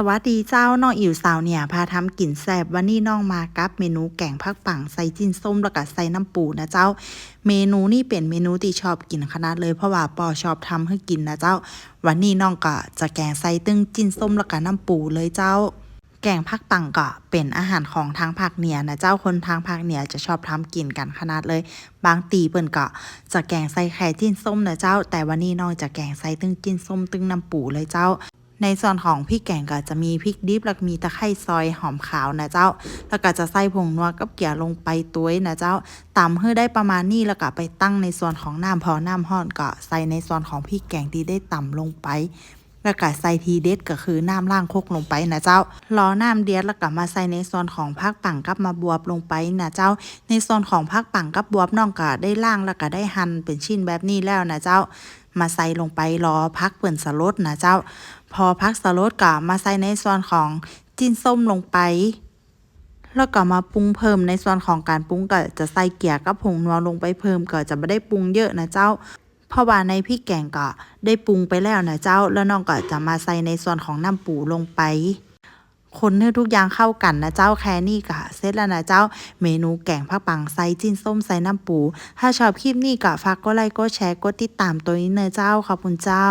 สวัสดีเจ้าน้องอิ๋วสาวเนี่ยพาทำกลิ่นแซบวันนี้น้องมากับเมนูแกงผักปังใส่จิ้นส้มแล้วก็ใส่น้ำปูนะเจ้า เมนูนี่เป็นเมนูที่ชอบกินขนาดเลยเพราะว่าปอชอบทำให้กินนะเจ้า วันนี้น้องก็จะแกงใส่ตึ้งจิ้นส้มแล้วก็น้ำปูเลยเจ้า แกงผักปังก็เป็นอาหารของทางภาคเหนือนะเจ้าคนทางภาคเหนือจะชอบทำกินกันขนาดเลย บางตีเปิ้นก็จะแกงใส่ไข่จิ้นส้มนะเจ้า แต่วันนี้น้องจะแกงใส่ตึ้งจิ้นส้มตึ้งน้ำปูเลยเจ้า ในส่วนของพริกแกงก็จะมีพริกดิบแล้วก็มีตะไคร้ซอยหอมขาวนะเจ้า แล้วก็จะใส่ผงนัวกับเกลือลงไปตัวยนะเจ้าตำให้ได้ประมาณนี้แล้วก็ไปตั้งในส่วนของน้ำพอน้ำห้อนก็ใส่ในส่วนของพริกแกงที่ได้ต่ำลงไป แล้วก็ใส่ทีเด็ดก็คือน้ำล่างโคกลงไปนะเจ้ารอน้ำเดือดแล้วก็มาใส่ในส่วนของผักปังกับมาบวบลงไปนะเจ้า ในส่วนของผักปังกับบวบน้องก็ได้ล่างแล้วก็ได้หั่นเป็นชิ้นแบบนี้แล้วนะเจ้า มาใส่ลงไปรอพักเปิ่นสลดนะเจ้า พอพักสลดก็มาใส่ในส่วนของจิ้นส้มลงไปแล้วก็มาปรุงเพิ่มในส่วนของการปรุงก็จะใส่เกียร์กับผงนัวลงไปเพิ่มก็จะไม่ได้ปรุงเยอะนะเจ้า เพราะว่าในพริกแกงก็ได้ปรุงไปแล้วนะเจ้า แล้วน้องก็จะมาใส่ในส่วนของน้ำปูลงไป คนให้ทุกอย่างเข้ากันนะเจ้าแค่นี้ก็เสร็จแล้วนะเจ้า เมนูแกงผักปังใส่จิ้นส้มใส่น้ำปู ถ้าชอบคลิปนี้ก็ฝากกดไลค์กดแชร์กดติดตามตัวนี้เนะเจ้าขอบคุณเจ้า